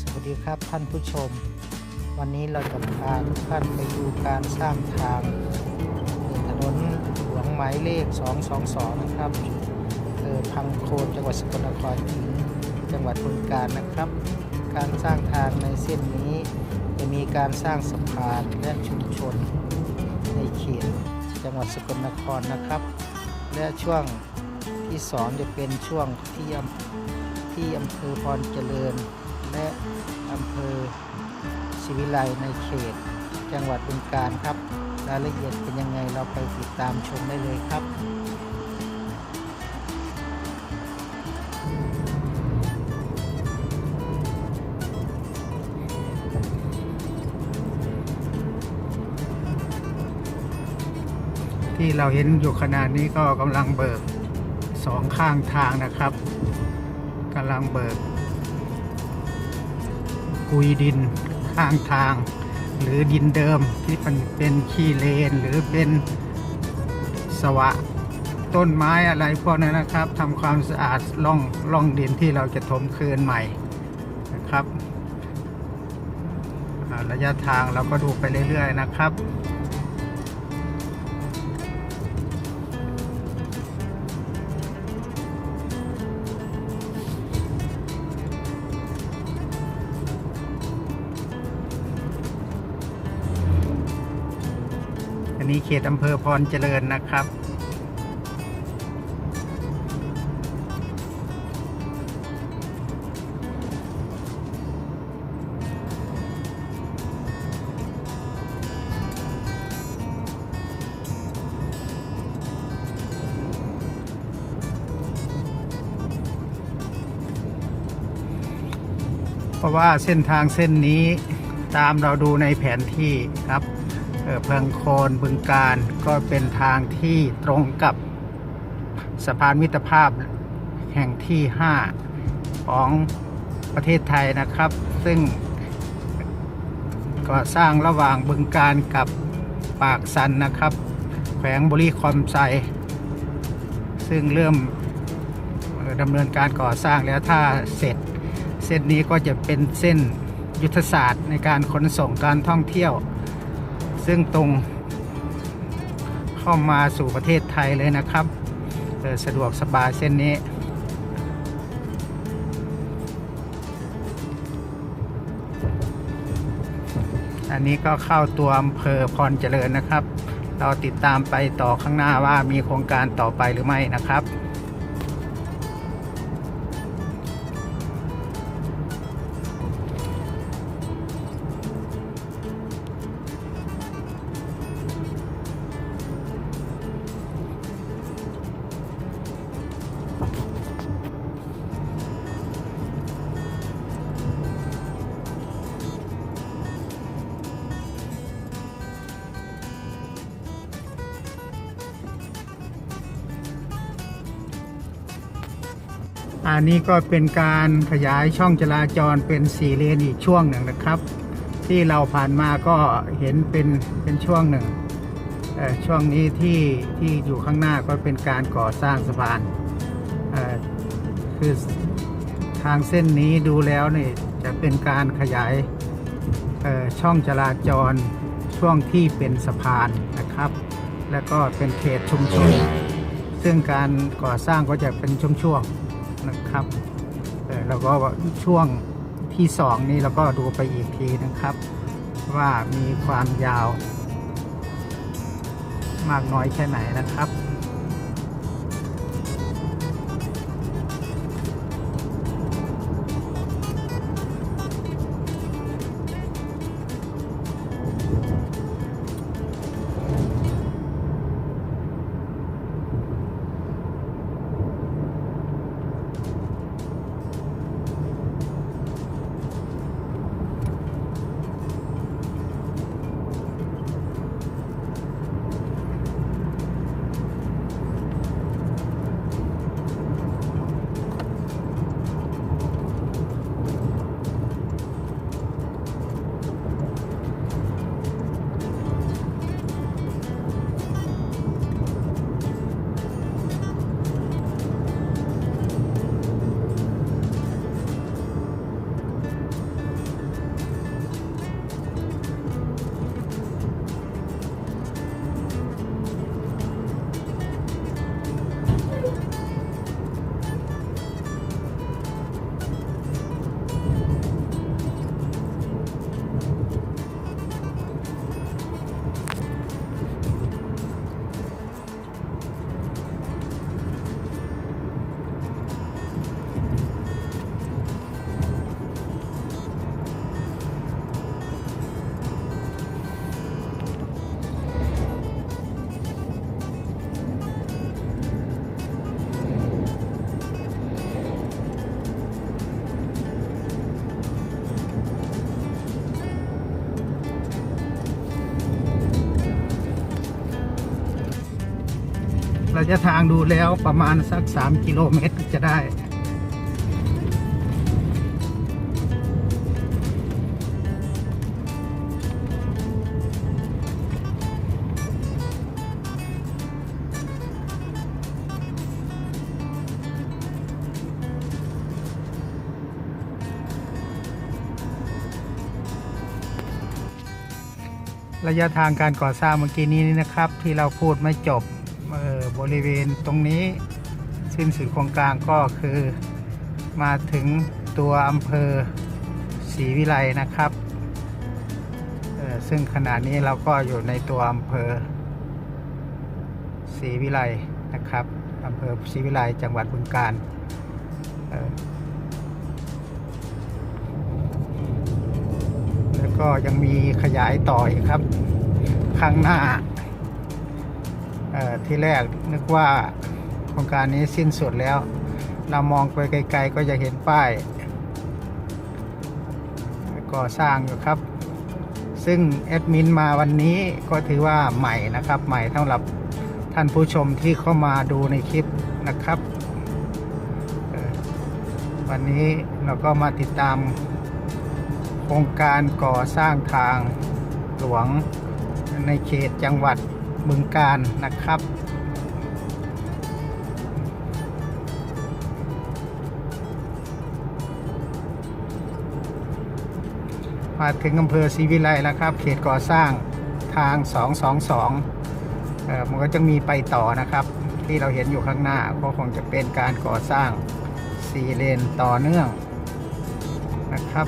สวัสดีครับท่านผู้ชม วันนี้เราจะพาทุกท่านไปดูการสร้างทางถนนหลวงหมายเลข 222 นะครับเออพังโคนจังหวัดสกลนครถึงจังหวัดบึงกาฬนะครับ การสร้างทางในเส้นนี้ จะมีการสร้างสะพานและชุมชนในเขตจังหวัดสกลนครนะครับ และช่วงที่สองจะเป็นช่วงที่ที่อำเภอพรเจริญ และอำเภอศิวิไลในเขต จังหวัดบึงกาฬครับ รายละเอียดเป็นยังไงเราไปติดตามชมได้เลยครับที่เราเห็นอยู่ขนาดนี้ก็กำลังเบิกสองข้างทางนะครับกำลังเบิก กุยดินข้างทาง หรือดินเดิมที่มันเป็นขี้เลนหรือเป็นสวะต้นไม้อะไรพวกนั้นนะครับทำความสะอาดล่องล่องดินที่เราจะถมคืนใหม่นะครับ ระยะทางเราก็ดูไปเรื่อย ๆ นะครับ นี้เขตอำเภอพรเจริญนะครับ เพราะว่าเส้นทางเส้นนี้ตามเราดูในแผนที่ครับ พิงโคนบึงการก็เป็นทางที่ตรงกับสะพานมิตรภาพแห่งที่ 5 ของประเทศไทยนะครับ ซึ่งก่อสร้างระหว่างบึงการกับปากสันนะครับ แขวงบุรีคอมไซ ซึ่งเริ่มดำเนินการก่อสร้างแล้วถ้าเสร็จ เส้นนี้ก็จะเป็นเส้นยุทธศาสตร์ในการขนส่งการท่องเที่ยว ซึ่งตรงเข้ามาสู่ประเทศไทยเลยนะครับสะดวกสบายเส้นนี้ อันนี้ก็เข้าตัวอำเภอพรเจริญนะครับ เราติดตามไปต่อข้างหน้าว่ามีโครงการต่อไปหรือไม่นะครับ อันนี้ก็เป็นการขยายช่องจราจรเป็นสี่เลนอีกช่วงหนึ่งนะครับ ที่เราผ่านมาก็เห็นเป็นเป็นช่วงหนึ่งเอ่อช่วงนี้ที่ที่อยู่ข้างหน้าก็เป็นการก่อสร้างสะพานเอ่อคือทางเส้นนี้ดูแล้วนี่จะเป็นการขยายเอ่อช่องจราจรช่วงที่เป็นสะพานนะครับ แล้วก็เป็นเขตชุมชน ซึ่งการก่อสร้างก็จะเป็นช่วงๆ นะครับเออแล้วก็ช่วงที่สองนี้เราก็ดูไปอีกทีนะครับ ว่ามีความยาว มากน้อยแค่ไหนนะครับ ยะทางดูแล้วประมาณสัก 3 กิโลเมตรจะได้ ระยะทางการก่อสร้างเมื่อกี้นี้นะครับ ที่เราพูดไม่จบ บริเวณตรงนี้สิ้นสุดโครงกลางก็คือมาถึงตัวอำเภอศรีวิไลนะครับซึ่งขณะนี้เราก็อยู่ในตัวอำเภอศรีวิไลนะครับอำเภอศรีวิไลจังหวัดบึงกาฬแล้วก็ยังมีขยายต่ออีกครับ ข้างหน้า ที่แรกนึกว่าโครงการนี้สิ้นสุดแล้ว เรามองไปไกล ๆ ก็จะเห็นป้ายก่อสร้างอยู่ครับ ซึ่งแอดมินมาวันนี้ก็ถือว่าใหม่นะครับ ใหม่สำหรับท่านผู้ชมที่เข้ามาดูในคลิปนะครับ วันนี้เราก็มาติดตามโครงการก่อสร้างทางหลวงในเขตจังหวัด บึงกาฬนะครับ มาถึงอำเภอศรีวิไลแล้วครับ เขตก่อสร้างทาง 222เอ่อมันก็จะมีไปต่อนะครับ ที่เราเห็นอยู่ข้างหน้าก็คงจะเป็นการก่อสร้าง4เลนต่อเนื่องนะครับ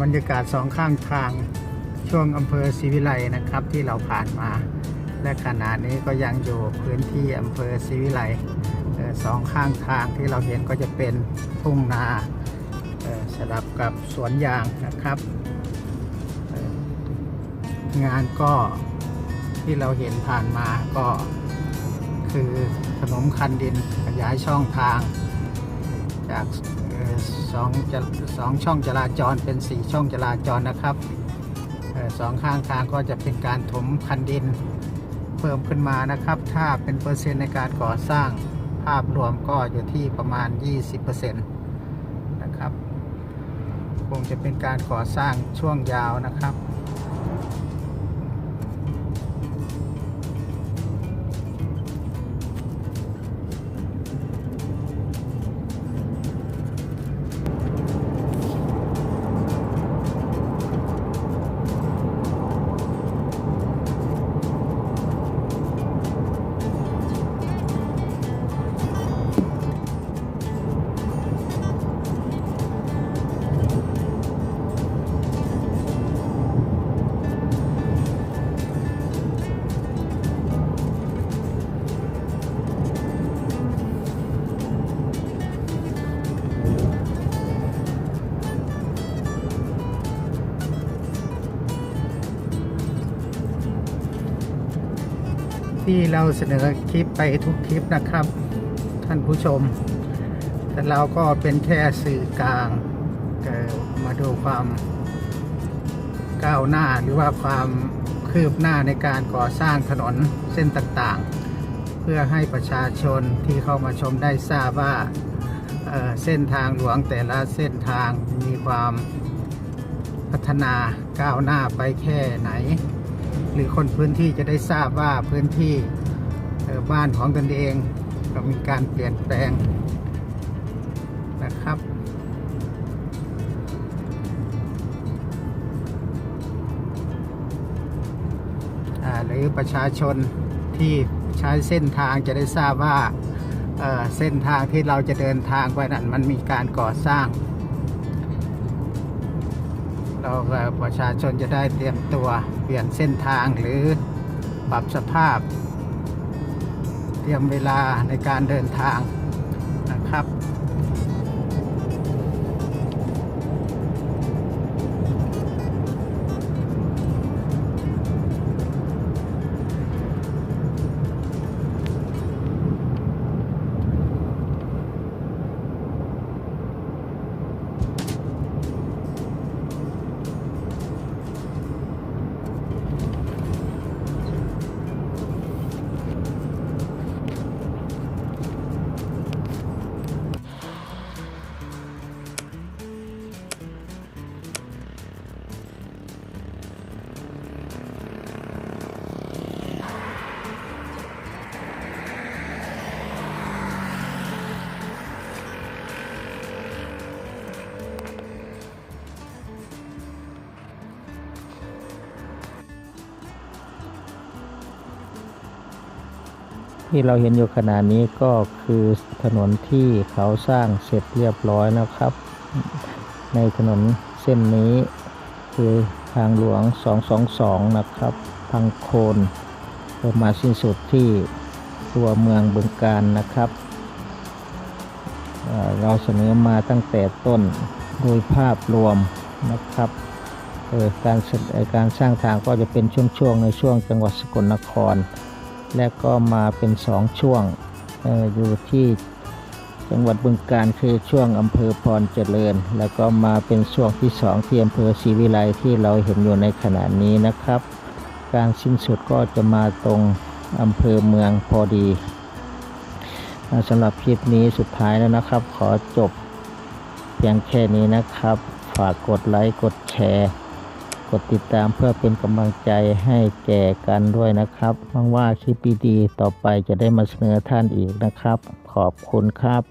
บรรยากาศสองข้างทางช่วงอำเภอศรีวิไลนะครับที่เราผ่านมา และขณะนี้ก็ยังอยู่พื้นที่อำเภอศรีวิไลสองข้างทางที่เราเห็นก็จะเป็นทุ่งนาสลับกับสวนยางนะครับ งานก็ที่เราเห็นผ่านมาก็คือถนนคันดินขยายช่องทางจาก สองจะสองช่องจราจรเป็นสี่ช่องจราจรนะครับออสองข้างทางก็จะเป็นการถมคันดินเพิ่มขึ้นมานะครับ ถ้าเป็นเปอร์เซ็นต์ในการก่อสร้างภาพรวมก็อยู่ที่ประมาณ 20%นะครับ คงจะเป็นการก่อสร้างช่วงยาวนะครับ ที่เราเสนอคลิปไปทุกคลิปนะครับ ท่านผู้ชม แต่เราก็เป็นแค่สื่อกลางมาดูความก้าวหน้าหรือว่าความคืบหน้าในการก่อสร้างถนนเส้นต่างๆ เพื่อให้ประชาชนที่เข้ามาชมได้ทราบว่าเเส้นทางหลวงแต่ละเส้นทางมีความพัฒนาก้าวหน้าไปแค่ไหน รือคนพื้นที่จะได้ทราบว่าพื้นที่บ้านของตนเองก็มีการเปลี่ยนแปลงนะครับหรือประชาชนที่ใช้เส้นทางจะได้ทราบว่าเเส้นทางที่เราจะเดินทางไปนั้นมันมีการก่อสร้าง เราประชาชนจะได้เตรียมตัว ปลี่ยนเส้นทางหรือปรับสภาพ เตรียมเวลาในการเดินทางนะครับ ที่เราเห็นอยู่ขณะนี้ก็คือถนนที่เขาสร้างเสร็จเรียบร้อยนะครับ ในถนนเส้นนี้คือทางหลวง 222 นะครับพังโคนเริ่มมาสิ้นสุดที่ตัวเมืองบึงการนะครับเราเสนอมาตั้งแต่ต้นโดยภาพรวมนะครับการการสร้างทางก็จะเป็นช่วงๆในช่วงจังหวัดสกลนคร และก็มาเป็นสองช่วงออยู่ที่จังหวัดบึงการคือช่วงอำเภอพรเจริญ แล้วก็มาเป็นช่วงที่สองที่อำเภอศรีวิไลที่เราเห็นอยู่ในขณะนี้นะครับ การสิ้นสุดก็จะมาตรงอำเภอเมืองพอดีสำหรับคลิปนี้สุดท้ายแล้วนะครับ ขอจบเพียงแค่นี้นะครับ ฝากกดไลค์กดแชร์ กดติดตามเพื่อเป็นกำลังใจให้แก่กันด้วยนะครับหวังว่าคลิปดีๆต่อไปจะได้มาเสนอท่านอีกนะครับ ขอบคุณครับ